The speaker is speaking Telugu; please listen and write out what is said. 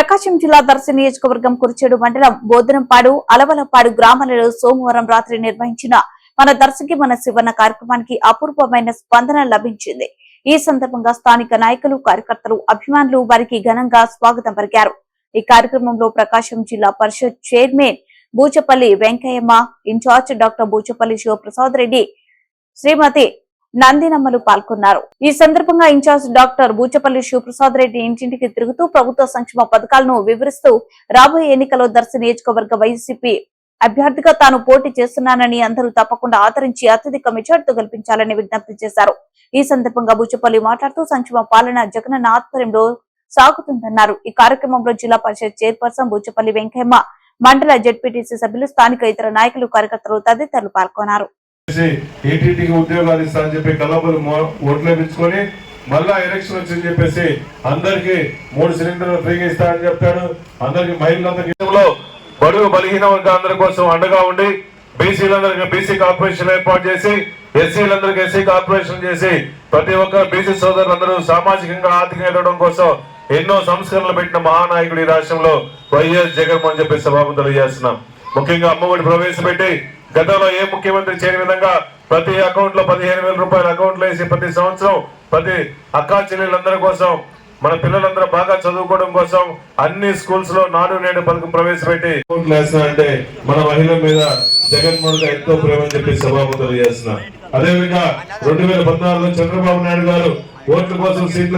ప్రకాశం జిల్లా దర్శి నియోజకవర్గం కురిచేడు మండలం బోధనంపాడు అలవలపాడు గ్రామాలలో సోమవారం రాత్రి నిర్వహించిన మన దర్శకి మన శివన్న కార్యక్రమానికి అపూర్వమైన స్పందన లభించింది. ఈ సందర్భంగా స్థానిక నాయకులు కార్యకర్తలు అభిమానులు వారికి ఘనంగా స్వాగతం పలికారు. ఈ కార్యక్రమంలో Prakasam Zilla Parishad chairman Buchepalli Venkayamma incharge doctor Buchepalli Sivaprasad Reddy Srimati Nandinammalu పాల్గొన్నారు. ఈ సందర్భంగా ఇన్ఛార్జ్ డాక్టర్ బూచపల్లి శివప్రసాద్ రెడ్డి ఇంటింటికి తిరుగుతూ ప్రభుత్వ సంక్షేమ పథకాలను వివరిస్తూ రాబోయే ఎన్నికల్లో దర్శి నియోజకవర్గ వైసీపీ అభ్యర్థిగా తాను పోటీ చేస్తున్నానని అందరూ తప్పకుండా ఆదరించి అత్యధిక మెజార్టీతో గెలిపించాలని విజ్ఞప్తి చేశారు. ఈ సందర్భంగా బూచపల్లి మాట్లాడుతూ సంక్షేమ పాలన జగనన్న ఆధ్వర్యంలో సాగుతుందన్నారు. ఈ కార్యక్రమంలో జిల్లా పరిషత్ చైర్పర్సన్ బూచపల్లి వెంకయ్య మండల జెడ్పీటీసీ సభ్యులు స్థానిక ఇతర నాయకులు కార్యకర్తలు తదితరులు పాల్గొన్నారు. ఏటీటీకి ఉద్యోగాలు ఇస్తా అని చెప్పి కలబలు ఓట్లు మళ్ళా ఎలక్షన్ వచ్చిందని చెప్పేసి అందరికి మూడు సిలిండర్లు ఫ్రీగా ఇస్తా అని చెప్పాడు అందరికి మహిళలందరికీ బడుగు బలహీన వర్గాలందరి కోసం అండగా ఉండి బీసీలందరికీ బీసీ కార్పొరేషన్ ఏర్పాటు చేసి ఎస్సీలందరికీ ఎస్సీ కార్పొరేషన్ చేసి ప్రతి ఒక్క బీసీ సోదరులందరూ సామాజికంగా ఆర్థికంగా ఎదగడం కోసం ఎన్నో సంస్కరణలు పెట్టిన మహానాయకుడు ఈ రాష్ట్రంలో వైఎస్ జగన్మోహన్ చెప్పి సభాపతి తెలియజేస్తున్నాం ముఖ్యంగా అమ్మఒడి ప్రవేశపెట్టి గతంలో ఏ ముఖ్యమంత్రి చేయని విధంగా ప్రతి అకౌంట్లో పదిహేను వేల రూపాయల అకౌంట్లు వేసి ప్రతి సంవత్సరం ప్రతి అక్కా చెల్లెలందరి కోసం మన పిల్లలందరూ బాగా చదువుకోవడం కోసం అన్ని స్కూల్స్లో నాడు నేడు పథకం ప్రవేశపెట్టి అకౌంట్లు వేస్తానంటే మన మహిళల మీద జగన్మోహన్ గారు ఎంతో ప్రేమ అని చెప్పి సభాపతి తెలియజేస్తున్నా అదేవిధంగా రెండు వేల పద్నాలుగులో చంద్రబాబు నాయుడు గారు ఓట్ల కోసం సీట్లు